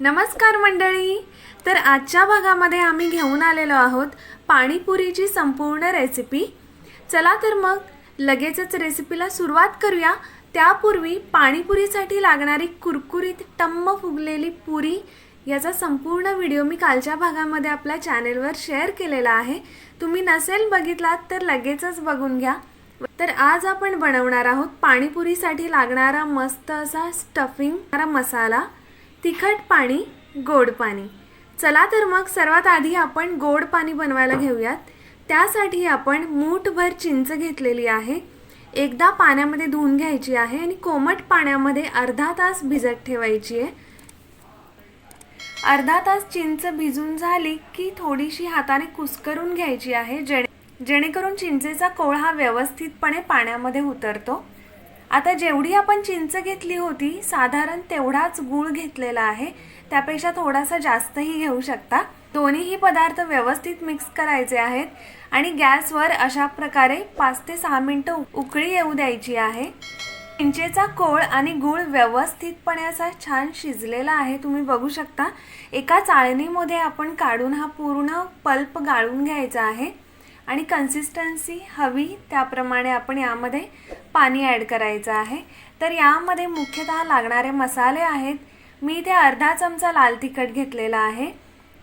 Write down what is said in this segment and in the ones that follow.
नमस्कार मंडळी. तर आजच्या भागामध्ये आम्ही घेऊन आलेलो आहोत पाणीपुरीची संपूर्ण रेसिपी चला तर मग लगेचच रेसिपीला सुरुवात करूया. त्यापूर्वी पाणीपुरीसाठी लागणारी कुरकुरीत टम्म फुगलेली पुरी याचा संपूर्ण व्हिडिओ मी कालच्या भागामध्ये आपल्या चॅनेलवर शेअर केलेला आहे. तुम्ही नसेल बघितलात तर लगेचच बघून घ्या. तर आज आपण बनवणार आहोत पाणीपुरीसाठी लागणारा मस्त असा स्टफिंग मसाला. तिखट पाणी गोड पाणी. चला तर मग सर्वात आधी आपण गोड पाणी बनवायला घेऊयात. त्यासाठी आपण मूठभर चिंच घेतलेली आहे. एकदा पाण्यामध्ये धुवून घ्यायची आहे आणि कोमट पाण्यामध्ये अर्धा तास भिजत ठेवायची आहे. अर्धा तास चिंच भिजून झाली की थोडीशी हाताने कुस्करून घ्यायची आहे. जेणे जेणेकरून चिंचेचा कोळ हा व्यवस्थितपणे पाण्यामध्ये उतरतो. आता जेवढी आपण चिंच घेतली होती साधारण तेवढाच गूळ घेतलेला आहे. त्यापेक्षा थोडासा जास्तही घेऊ शकता. दोन्हीही पदार्थ व्यवस्थित मिक्स करायचे आहेत आणि गॅसवर अशा प्रकारे पाच ते सहा मिनटं उकळी येऊ द्यायची आहे. चिंचेचा कोळ आणि गूळ व्यवस्थितपणे असा छान शिजलेला आहे तुम्ही बघू शकता. एका चाळणीमध्ये आपण काढून हा पूर्ण पल्प गाळून घ्यायचा आहे. आणि कन्सिस्टन्सी हवी त्याप्रमाणे आपण यामध्ये पाणी ॲड करायचं आहे. तर यामध्ये मुख्यतः लागणारे मसाले आहेत. मी इथे अर्धा चमचा लाल तिखट घेतलेला आहे.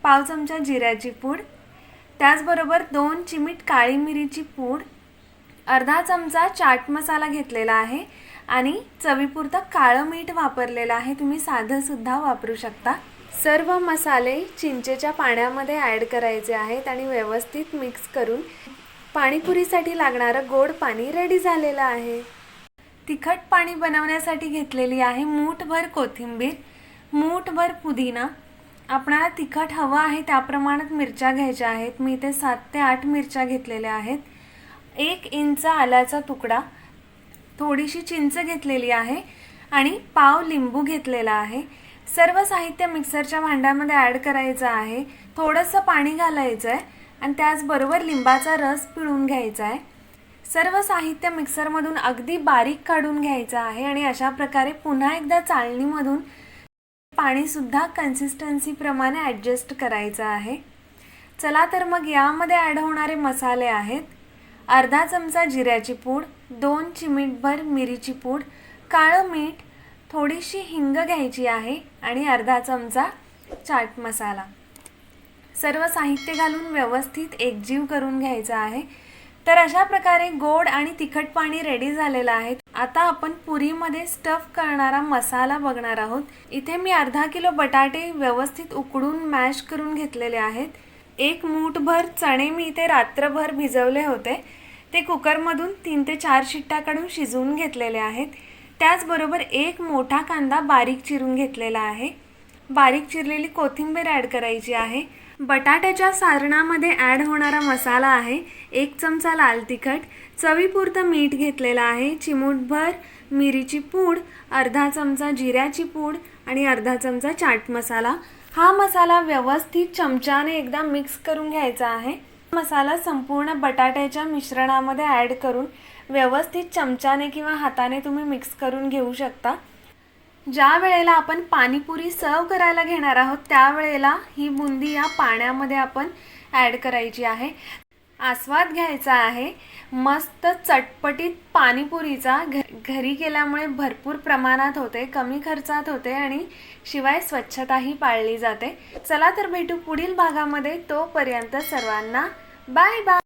पाव चमचा जिऱ्याची पूड. त्याचबरोबर दोन चिमीट काळी मिरीची पूड. अर्धा चमचा चाट मसाला घेतलेला आहे आणि चवीपुरतं काळं मीठ वापरलेलं आहे. तुम्ही साधंसुद्धा वापरू शकता. सर्व मसाले चिंचेच्या पाण्यामध्ये ॲड करायचे आहेत आणि व्यवस्थित मिक्स करून पाणीपुरीसाठी लागणारं गोड पाणी रेडी झालेलं आहे. तिखट पाणी बनवण्यासाठी घेतलेली आहे मूठभर कोथिंबीर मूठभर पुदिना. आपणाला तिखट हवं आहे त्या प्रमाणात मिरच्या घ्यायच्या आहेत. मी इथे सात ते आठ मिरच्या घेतलेल्या आहेत. एक इंच आल्याचा तुकडा थोडीशी चिंच घेतलेली आहे आणि पाव लिंबू घेतलेला आहे. सर्व साहित्य मिक्सरच्या भांड्यामध्ये ॲड करायचं आहे. थोडंसं पाणी घालायचं आहे आणि त्याचबरोबर लिंबाचा रस पिळून घ्यायचा आहे सर्व साहित्य मिक्सरमधून अगदी बारीक काढून घ्यायचं आहे आणि अशा प्रकारे पुन्हा एकदा चाळणीमधून पाणीसुद्धा कन्सिस्टन्सीप्रमाणे ॲडजस्ट करायचं आहे. चला तर मग यामध्ये ॲड होणारे मसाले आहेत. अर्धा चमचा जिऱ्याची पूड दोन चिमीटभर मिरीची पूड काळं मीठ थोडीशी हिंग घ्यायची आहे आणि अर्धा चमचा चाट मसाला. सर्व साहित्य घालून व्यवस्थित एकजीव करून घ्यायचा आहे. तर अशा प्रकारे गोड आणि तिखट पाणी रेडी झालेलं आहे. आता आपण पुरीमध्ये स्टफ करणारा मसाला बघणार आहोत. इथे मी अर्धा किलो बटाटे व्यवस्थित उकडून मॅश करून घेतलेले आहेत. एक मूठभर चणे मी इथे रात्रभर भिजवले होते. ते कुकरमधून तीन ते चार शिट्ट्या काढून शिजवून घेतलेले आहेत. त्याचबरोबर एक मोठा कांदा बारीक चिरून घेतलेला आहे. बारीक चिरलेली कोथिंबीर ॲड करायची आहे. बटाट्याच्या सारणामध्ये ॲड होणारा मसाला आहे. एक चमचा लाल तिखट चवीपुरतं मीठ घेतलेलं आहे. चिमूटभर मिरीची पूड अर्धा चमचा जिऱ्याची पूड आणि अर्धा चमचा चाट मसाला. हा मसाला व्यवस्थित चमच्याने एकदा मिक्स करून घ्यायचा आहे. मसाला संपूर्ण बटाट्याच्या मिश्रणामध्ये ॲड करून व्यवस्थित चमच्याने किंवा हाताने तुम्ही मिक्स करून घेऊ शकता. ज्या वेळेला आपण पाणीपुरी सर्व करायला घेणार आहोत त्यावेळेला ही बुंदी या पाण्यामध्ये आपण ॲड करायची आहे. आस्वाद घ्यायचा आहे. मस्त चटपटीत पाणीपुरीचा घ घरी केल्यामुळे भरपूर प्रमाणात होते कमी खर्चात होते आणि शिवाय स्वच्छताही पाळली जाते. चला तर भेटू पुढील भागामध्ये. तोपर्यंत सर्वांना Bye bye.